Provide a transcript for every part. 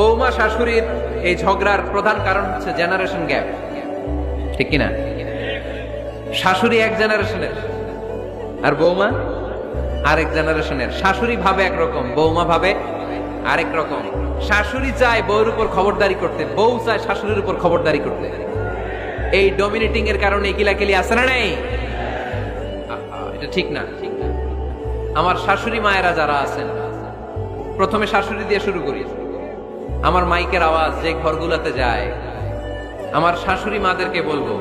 বৌমা শাশুড়ির এই ঝগড়ার প্রধান কারণ হচ্ছে জেনারেশন গ্যাপ ঠিক কিনা? শাশুড়ি এক জেনারেশনের আর বৌমা আরেক জেনারেশনের শাশুড়ি ভাবে একরকম, বৌমা ভাবে আরেক রকম। শাশুড়ি চায় বউর উপর খবরদারি করতে, বউ চায় শাশুড়ির উপর খবরদারি করতে। এই ডমিনেটিং এর কারণে কিলাকিলি আছে না নাই? এটা ঠিক না। আমার শাশুড়ি মায়েরা যারা আছেন, প্রথমে শাশুড়ি দিয়ে শুরু করি। আমার মাইকের আওয়াজ যে ঘরগুলোতে যায়, আমার শাশুড়ি মাদেরকে বলব,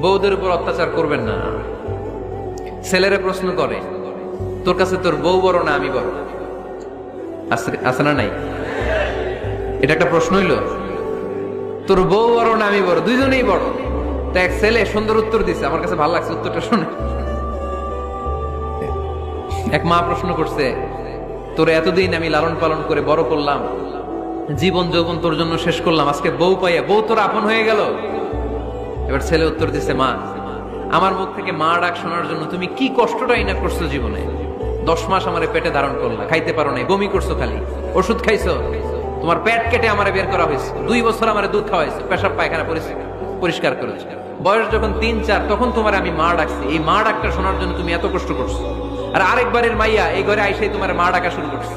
বউদের উপর অত্যাচার করবেন না। ছেলেরা প্রশ্ন করে, তোর কাছে তোর বউ বড় না আমি বড়? আছে- না নাই? এটা একটা প্রশ্ন হইল। তোর বউ বড় না আমি বড়? দুইজনেই বড়? তো এক ছেলে সুন্দর উত্তর দিছে। আমার কাছে ভালো লাগছে উত্তরটা শুনে। এক মা প্রশ্ন করছে, তোর এতদিন আমি লালন পালন করে বড় করলাম জীবন যৌবন তোর জন্য শেষ করলাম। আজকে বউ পাইয়া বউ তোর আপন হয়ে গেল। এবার ছেলে উত্তর দিছে, মা, আমার মুখ থেকে মা ডাক শোনার জন্য তুমি কি কষ্টটাই না করছ জীবনে? দশ মাস আমারে পেটে ধারণ করলা, খাইতে পারো নাই, বমি করছ খালি, ওষুধ খাইছো, তোমার পেট কেটে আমারে বের করা হয়েছে, দুই বছর আমার দুধ খাওয়াইছো, পেশাব পায়খানা পরিষ্কার করেছ, বয়স যখন তিন, চার, তখন তোমার আমি মা ডাকছি, এই মা ডাকটা শোনার জন্য তুমি এত কষ্ট করছ। আর আরেকবারের মাইয়া এই ঘরে আইসাই তোমার মা ডাকা শুরু করছে।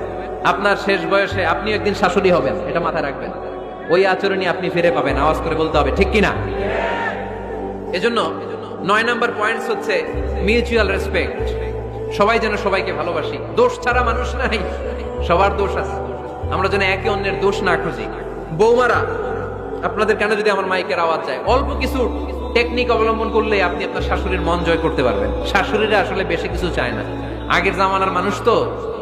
আপনার শেষ বয়সে আপনি একদিন শাশুড়ি হবেন, এটা মাথায় রাখবেন। ওই আচরণই আপনি ফিরে পাবেন, আওয়াজ করে বলতে হবে, ঠিক কিনা? এজন্য নয় নাম্বার পয়েন্টস হচ্ছে মিউচুয়াল রেসপেক্ট সবাই যেন সবাইকে ভালোবাসি। দোষ ছাড়া মানুষ নাই, সবার দোষ আছে। আমরা যেন একে অন্যের দোষ না খুঁজি। বৌমারা, আপনাদের কেন যদি আমার মাইকের আওয়াজ যায়, অল্প কিছু টেকনিক অবলম্বন করলে আপনি আপনার শাশুড়ির মন জয় করতে পারবেন। শাশুড়িরা আসলে বেশি কিছু চায় না। আগের জামানার মানুষ তো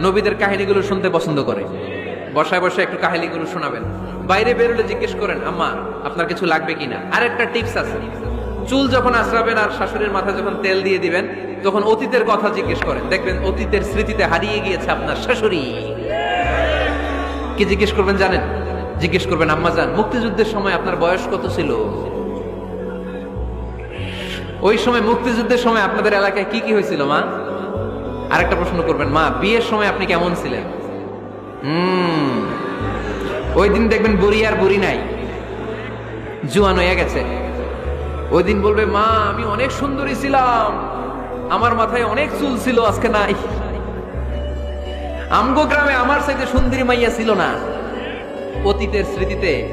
নবীদের কাহিনীগুলো শুনতে পছন্দ করে। বসায় বসায় একটু কাহিনীগুলো শোনাবেন। বাইরে বেরোলে জিজ্ঞেস করেন, আম্মা, আপনার কিছু লাগবে কিনা? আর একটা টিপস আছে। চুল যখন আশ্রাবেন আর শাশুড়ির মাথায় যখন তেল দিয়ে দিবেন, তখন অতীতের কথা জিজ্ঞেস করেন। দেখবেন অতীতের স্মৃতিতে হারিয়ে গিয়েছে আপনার শাশুড়ি। কি জিজ্ঞেস করবেন জানেন? জিজ্ঞেস করবেন, আম্মা জান, মুক্তিযুদ্ধের সময় আপনার বয়স কত ছিল? ওই সময় মুক্তিযুদ্ধের সময় আপনাদের এলাকায় কি কি হয়েছিল, মা? আরেকটা প্রশ্ন করবেন, মা, বিয়ের সময় আপনি কেমন ছিলেন? হুম, ওই দিন দেখবেন বুড়ি আর বুড়ি নাই। জুয়ান হয়ে গেছে। ওই দিন বলবে, মা, আমি অনেক সুন্দরী ছিলাম, আমার মাথায় অনেক চুল ছিল, আজকে নাই। আমগো গ্রামে আমার সাথে সুন্দরী মাইয়া ছিল না। অতীতের স্মৃতিতে,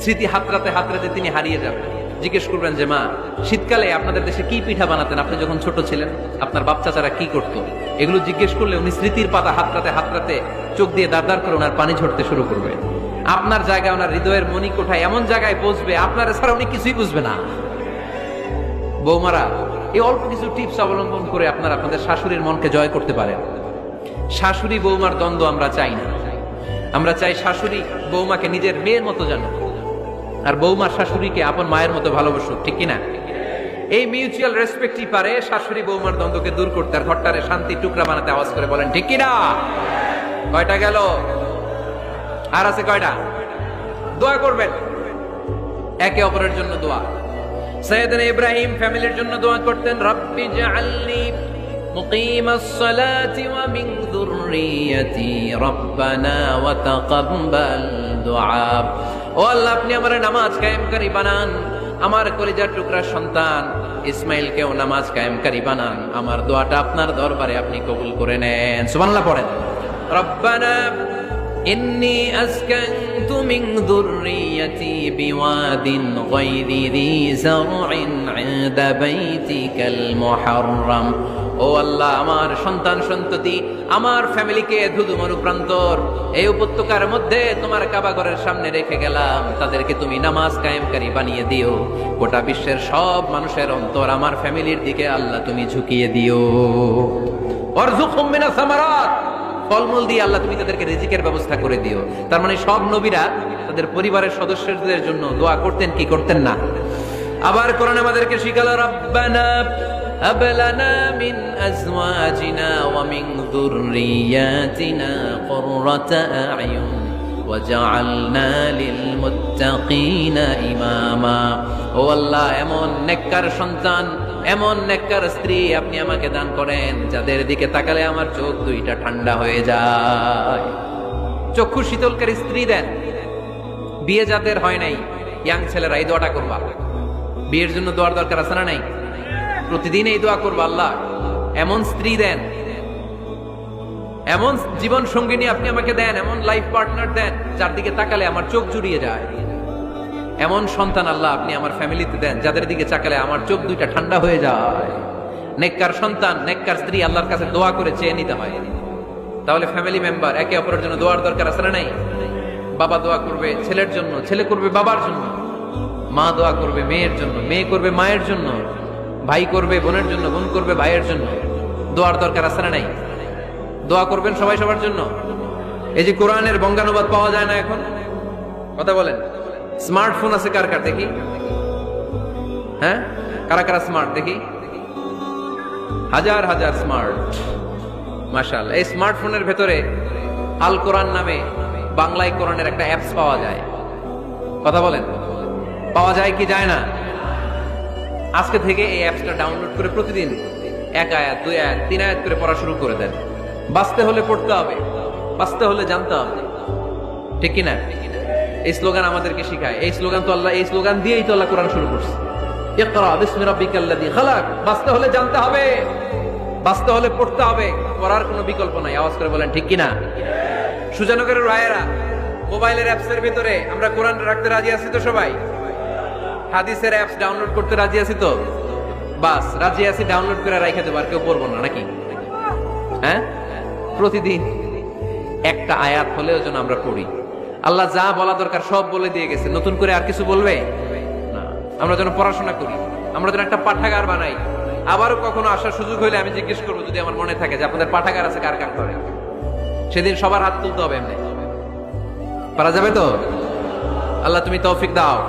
স্মৃতি হাতরাতে হাতরাতে তিনি হারিয়ে যাবেন। জিজ্ঞেস করবেন যে, মা, শীতকালে আপনাদের দেশে কি পিঠা বানাতেন? আপনি যখন ছোট ছিলেন, আপনার বাচ্চাচারা কি করত? এগুলো জিজ্ঞেস করলে উনি স্মৃতির পাতা হাতরাতে হাতরাতে চোখ দিয়ে দাঁড় করে ওনার পানি ঝরতে শুরু করবে। আপনার জায়গায় ওনার হৃদয়ের মনি কোঠায় এমন জায়গায় বসবে, আপনার ছাড়া উনি কিছুই বুঝবে না। বৌমারা, এই অল্প কিছু টিপস অবলম্বন করে আপনারা আপনাদের শাশুড়ির মনকে জয় করতে পারেন। শাশুড়ি বৌমার দ্বন্দ্ব আমরা চাই না। আমরা চাই শাশুড়ি বৌমাকে নিজের মেয়ের মতো জানো আর বৌমার শাশুড়িকে আপন মায়ের মতো ভালোবাসো, ঠিক কিনা? এই মিউচুয়াল রেসপেক্টই পারে শাশুড়ি বৌমার দ্বন্দ্বকে দূর করতে আর ঘরটারে শান্তি টুকরা বানাতে আওয়াজ করে বলেন, ঠিক কিনা? কয়টা গেল? আর আছে কয়টা? দোয়া করবেন। একে অপরের জন্য দোয়া। সৈয়দনা ইব্রাহিম ফ্যামিলির জন্য দোয়া করতেন, রব্বি জাআলনি মুকিমাস সালাতি ওয়া মিন যুররিয়াতি রব্বানা ওয়া তাকাব্বাল দুআ ও আল্লাহ, আপনি আমার নামাজ কায়েমকারী বানান। আমার কলিজার টুকরা সন্তান, ইসমাইলকেও নামাজ কায়েমকারী বানান। আমার দোয়াটা আপনার দরবারে আপনি কবুল করে নেন। সুবহানাল্লাহ পড়েন। রব্বানা, ইন্নি আসকান্তু মিন যুররিয়াতি বিওয়াদিন গায়রি যি যারইন ইনদা বাইতিকাল মুহাররাম। ও আল্লাহ, আমার সন্তান, সন্ততি, আমার ফ্যামিলিকে ধুধু মরুপ্রান্তর, এই উপত্যকার মধ্যে তোমার কাবাগরের সামনে রেখে গেলাম। তাদেরকে তুমি নামাজ কায়েমকারী বানিয়ে দিও। গোটা বিশ্বের সব মানুষের অন্তর আমার ফ্যামিলির দিকে আল্লাহ তুমি ঝুঁকিয়ে দিও। ফলমূল দিয়ে আল্লাহ তুমি তাদেরকে রিজিকের ব্যবস্থা করে দিও। তার মানে সব নবীরা তাদের পরিবারের সদস্যদের জন্য দোয়া করতেন, কি করতেন না? আবার কোরআন আমাদেরকে শিখালো, রব্বানা هب لنا من أزواجنا ومن ذرياتنا قرة أعين وجعلنا للمتقين إماما ও আল্লাহ এমন নেককার সন্তান এমন নেককার স্ত্রী আপনি আমাকে দান করেন যাদের দিকে তাকালে আমার চোখ দুইটা ঠান্ডা হয়ে যায় চক্ষু শীতলকারী স্ত্রী দেন বিয়ে যাদের হয় নাই ইয়াং ছেলেরা এই দোয়াটা করবা বিয়ের জন্য দোয়ার দরকার আছে না নাই প্রতিদিন এই দোয়া করব আল্লাহ। এমন স্ত্রী দেন। এমন জীবন সঙ্গিনী আপনি আমাকে দেন, এমন লাইফ পার্টনার দেন, যার দিকে তাকালে আমার চোখ জুড়িয়ে যায়। এমন সন্তান আল্লাহ আপনি আমার ফ্যামিলিতে দেন, যাদের দিকে তাকালে আমার চোখ দুইটা ঠান্ডা হয়ে যায়। নেককার সন্তান, নেককার স্ত্রী আল্লাহর কাছে দোয়া করে চেয়ে নিতে হয়। তাহলে ফ্যামিলি মেম্বার একে অপরের জন্য দোয়ার দরকার আছে না নাই? বাবা দোয়া করবে ছেলের জন্য, ছেলে করবে বাবার জন্য। মা দোয়া করবে মেয়ের জন্য, মেয়ে করবে মায়ের জন্য। ভাই করবে বোনের জন্য, বোন করবে ভাইয়ের জন্য। দোয়ার দরকার আছে না নাই? দোয়া করবেন সবাই সবার জন্য? এই যে কোরআনের বঙ্গানুবাদ পাওয়া যায় না এখন? কথা বলেন। স্মার্টফোন আছে কার কার দেখি? হ্যাঁ? কারা কারা স্মার্ট দেখি? হাজার হাজার স্মার্ট মাশাল এই স্মার্টফোনের ভেতরে আল কোরআন নামে বাংলায় কোরআনের একটা অ্যাপস পাওয়া যায়। কথা বলেন? পাওয়া যায় কি যায় না? আজকে থেকে এই অ্যাপসটা ডাউনলোড করে প্রতিদিন এক আয়াত, দুই আয়াত, তিন আয়াত করে পড়া শুরু করে দেন। বাঁচতে হলে পড়তে হবে, বাঁচতে হলে জানতে হবে। ঠিক কিনা? এই স্লোগান আমাদেরকে শিখায়। এই স্লোগান তো আল্লাহ, এই স্লোগান দিয়েই তো আল্লাহ কোরআন শুরু করছে। বাঁচতে হলে জানতে হবে, বাঁচতে হলে পড়তে হবে। পড়ার কোনো বিকল্প নাই। আওয়াজ করে বলেন, ঠিক কিনা? সুজানগরের রায়েরা মোবাইলের অ্যাপসের ভিতরে আমরা কোরআন রাখতে রাজি আছি তো সবাই? হাদিসের অ্যাপস ডাউনলোড করতে রাজি আছি তো? বাস, রাজি আছি ডাউনলোড করে রাইখে দেবো, আর কেউ পড়ব না, নাকি? হ্যাঁ? প্রতিদিন একটা আয়াত হলেও যেন আমরা পড়ি। আল্লাহ যা বলা দরকার সব বলে দিয়ে গেছে। নতুন করে আর কিছু বলবে? না। আমরা যেন পড়াশোনা করি। আমরা যেন একটা পাঠাগার বানাই। আবারও কখনো আসার সুযোগ হইলে আমি জিজ্ঞেস করব, যদি আমার মনে থাকে যে আপনাদের পাঠাগার আছে, কার কার করে সেদিন সবার হাত তুলতে হবে এমনি। পারা যাবে তো? আল্লাহ তুমি তৌফিক দাও।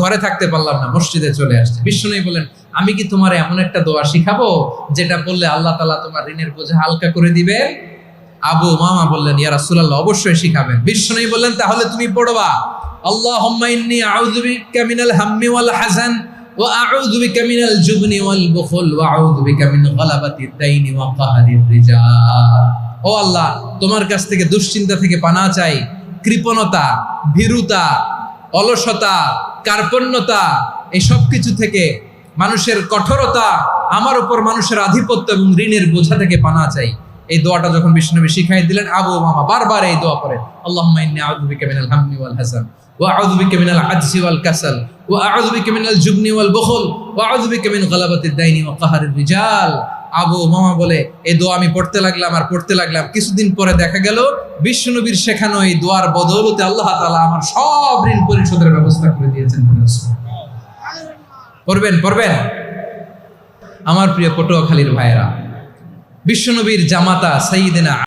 ঘরে থাকতে পারলাম না, মসজিদে চলে আসছে। বিষ্ণু বলেন আমি কি তোমার এমন একটা দোয়া শিখাবো, যেটা বললে আল্লাহ তালা তোমার ঋণের বোঝা হালকা করে দিবে? আবু মামা বললেন, ইয়া রাসূলুল্লাহ, অবশ্যই শিখাবেন। বিষ্ণু বললেন, তাহলে তুমি পড়বা জুবনি ওয়াল ও আল্লাহ, তোমার কাছ থেকে দুশ্চিন্তা থেকে পানা চাই, কৃপণতা, ভীরুতা, অলসতা কার্পণ্যতা, এই সব কিছু থেকে মানুষের কঠোরতা, আমার উপর মানুষের আধিপত্য এবং ঋণের বোঝা থেকে পানা চাই। এই দোয়াটা যখন বিষ্ণুনবী শিখাই দিলেন, আবু মামা বারবার এই দোয়া পড়েন। আল্লাহ ওয়াল হাসান বিকা আবু মামা বলে এই দোয়া আমি পড়তে লাগলাম আর পড়তে লাগলাম। কিছুদিন পরে দেখা গেল বিষ্ণুনবীর শেখানো এই দোয়ার বদৌলতে আল্লাহ তালা আমার সব ঋণ পরিশোধের ব্যবস্থা করে দিয়েছেন পড়বেন পড়বেন? আমার প্রিয় পটুয়াখালীর ভাইয়েরা, বিশ্বনবীর জামাতা সাইয়েদেনা